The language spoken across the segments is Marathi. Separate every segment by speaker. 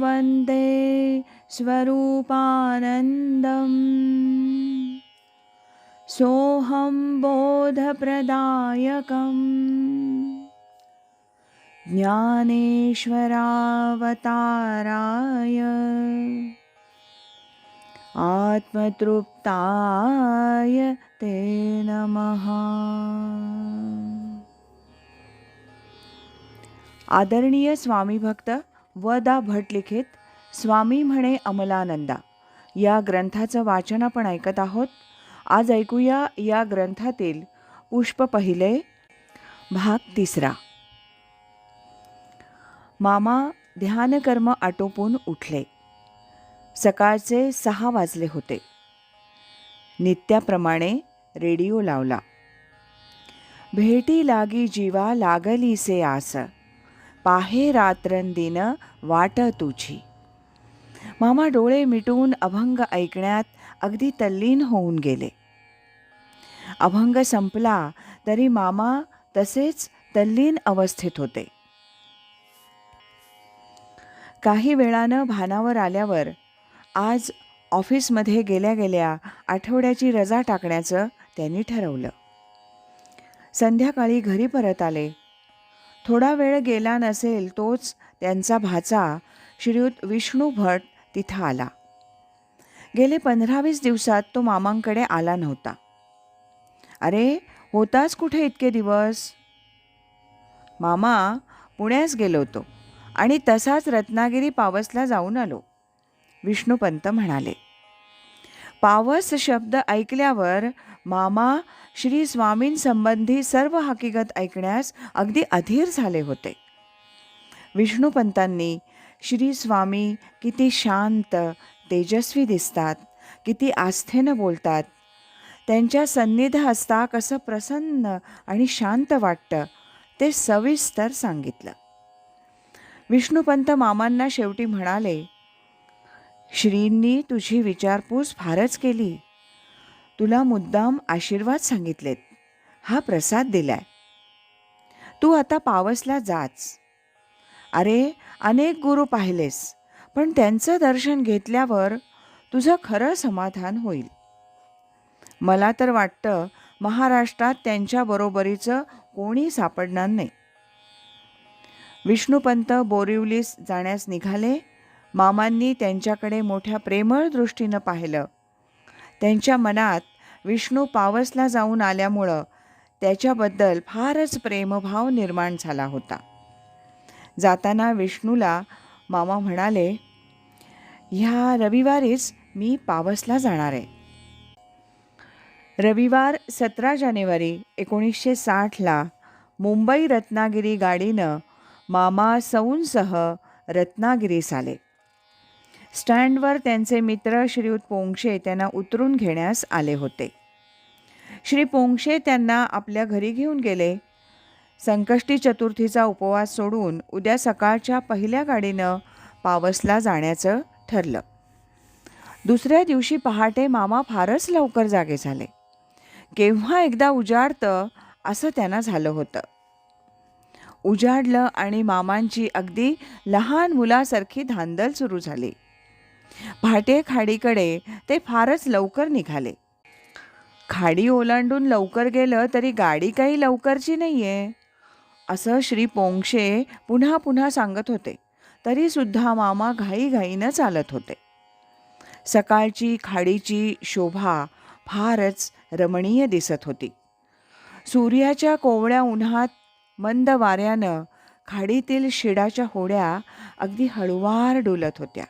Speaker 1: वन्दे स्वरूपानन्दम्। सोऽहं बोधप्रदायकम्। ज्ञानेश्वरावताराय। आत्मतृप्ताय ते नमः। आदरणीय स्वामी भक्त व दा भट लिखित स्वामी म्हणे अमलानंदा. या ग्रंथाचं वाचन आपण ऐकत आहोत. आज ऐकूया या ग्रंथातील पुष्प पहिले भाग तिसरा. मामा ध्यानकर्म आटोपून उठले. सकाळचे सहा वाजले होते. नित्याप्रमाणे रेडिओ लावला. भेटी लागी जीवा लागली से आस. पाहे रात्रंदिन वाट तुझी. मामा डोळे मिटून अभंग ऐकण्यात अगदी तल्लीन होऊन गेले. अभंग संपला तरी मामा तसेच तल्लीन अवस्थेत होते. काही वेळानं भानावर आल्यावर आज ऑफिसमध्ये गेल्या गेल्या आठवड्याची रजा टाकण्याचं त्यांनी ठरवलं. संध्याकाळी घरी परत आले. थोडा वेळ गेला नसेल तोच त्यांचा भाचा. श्रीयुत विष्णू भट तिथं आला. गेले पंधरा वीस दिवसात तो मामांकडे आला नव्हता. अरे होताच कुठे इतके दिवस? मामा पुण्यास गेलो होतो आणि तसाच रत्नागिरी पावसला जाऊन आलो विष्णुपंत म्हणाले. पावस शब्द ऐकल्यावर मामा श्री स्वामींसंबंधी सर्व हकीकत ऐकण्यास अगदी अधीर झाले होते. विष्णुपंतांनी श्री स्वामी किती शांत तेजस्वी दिसतात किती आस्थेनं बोलतात. त्यांच्या सन्निध असता कसं प्रसन्न आणि शांत वाटतं ते सविस्तर सांगितलं. विष्णुपंत मामांना शेवटी म्हणाले श्रींनी तुझी विचारपूस फारच केली. तुला मुद्दाम आशीर्वाद सांगितलेत. हा प्रसाद दिलाय. तू आता पावसला जाच. अरे अनेक गुरु पाहिलेस पण त्यांचं दर्शन घेतल्यावर तुझं खरं समाधान होईल. मला तर वाटतं महाराष्ट्रात त्यांच्या बरोबरीचं कोणी सापडणार नाही. विष्णुपंत बोरिवलीस जाण्यास निघाले. मामांनी त्यांच्याकडे मोठ्या प्रेमळ दृष्टीनं पाहिलं. त्यांच्या मनात विष्णू पावसला जाऊन आल्यामुळं त्याच्याबद्दल फारच प्रेमभाव निर्माण झाला होता. जाताना विष्णूला मामा म्हणाले ह्या रविवारीच मी पावसला जाणार आहे. रविवार सतरा जानेवारी एकोणीसशे साठला मुंबई रत्नागिरी गाडीनं मामा सौंसह रत्नागिरीस आले. स्टँडवर त्यांचे मित्र श्रीयुत पोंक्षे त्यांना उतरून घेण्यास आले होते. श्री पोंक्षे त्यांना आपल्या घरी घेऊन गेले. संकष्टी चतुर्थीचा उपवास सोडून उद्या सकाळच्या पहिल्या गाडीनं पावसला जाण्याचं ठरलं. दुसऱ्या दिवशी पहाटे मामा फारच लवकर जागे झाले. केव्हा एकदा उजाडतं असं त्यांना झालं होतं. उजाडलं आणि मामांची अगदी लहान मुलासारखी धांदल सुरू झाली. भाटे खाडीकडे ते फारच लवकर निघाले. खाडी ओलांडून लवकर गेलं तरी गाडी काही लवकरची नाही आहे असं श्री पोंक्षे पुन्हा पुन्हा सांगत होते. तरीसुद्धा मामा घाईघाईनं चालत होते. सकाळची खाडीची शोभा फारच रमणीय दिसत होती. सूर्याच्या कोवळ्या उन्हात मंद वाऱ्यानं खाडीतील शिडाच्या होड्या अगदी हळुवार डोलत होत्या.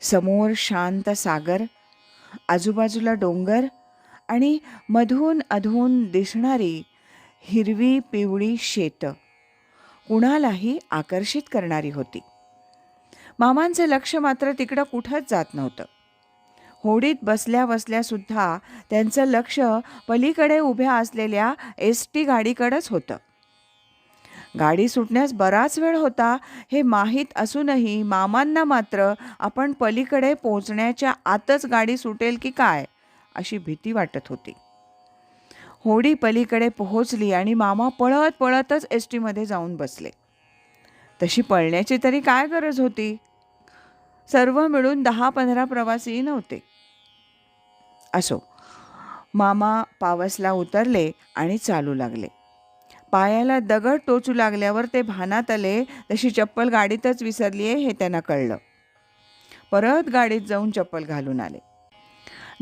Speaker 1: समोर शांत सागर आजूबाजूला डोंगर आणि मधून अधून दिसणारी हिरवी पिवळी शेतं. कुणालाही आकर्षित करणारी होती. मामांचं लक्ष मात्र तिकडं कुठंच जात नव्हतं. होडीत बसल्या बसल्यासुद्धा त्यांचं लक्ष पलीकडे उभ्या असलेल्या एस टी गाडीकडंच होतं. गाडी सुटण्यास बराच वेळ होता. हे माहीत असूनही मामांना मात्र आपण पलीकडे पोचण्याच्या आतच गाडी सुटेल की काय अशी भीती वाटत होती. होडी पलीकडे पोहोचली आणि मामा पळत पळतच एस टीमध्ये जाऊन बसले. तशी पळण्याची तरी काय गरज होती? सर्व मिळून दहा पंधरा प्रवासी नव्हते. असो मामा पावसला उतरले आणि चालू लागले. पायाला दगड टोचू लागल्यावर ते भानात आले. तशी चप्पल गाडीतच विसरली आहे हे त्यांना कळलं. परत गाडीत जाऊन चप्पल घालून आले.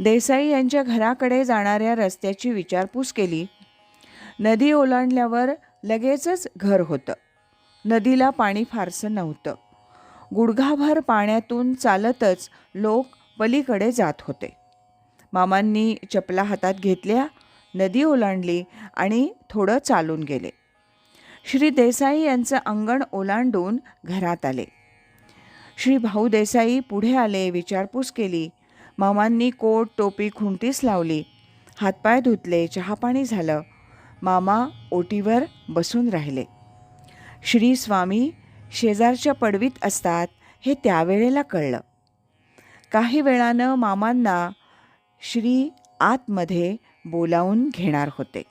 Speaker 1: देसाई यांच्या घराकडे जाणाऱ्या रस्त्याची विचारपूस केली. नदी ओलांडल्यावर लगेचच घर होतं. नदीला पाणी फारसं नव्हतं. गुडघाभर पाण्यातून चालतच लोक पलीकडे जात होते. मामांनी चपला हातात घेतल्या नदी ओलांडली आणि थोडं चालून गेले. श्री देसाई यांचं अंगण ओलांडून घरात आले. श्री भाऊ देसाई पुढे आले विचारपूस केली. मामांनी कोट टोपी खुंटीस लावली. हातपाय धुतले चहापाणी झालं. मामा ओटीवर बसून राहिले. श्री स्वामी शेजारच्या पडवीत असतात हे त्यावेळेला कळलं. काही वेळानं मामांना श्री आतमध्ये बोलावून घेणार होते.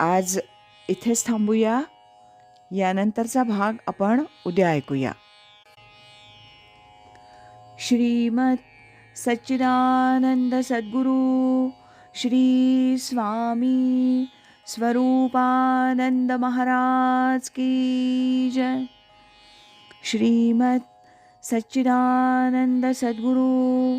Speaker 1: आज इथेच थांबूया. यानंतरचा भाग आपण उद्या ऐकूया. श्रीमत सच्चिदानंद सद्गुरु श्री स्वामी स्वरूपानंद महाराज की जय. श्रीमत सच्चिदानंद सद्गुरु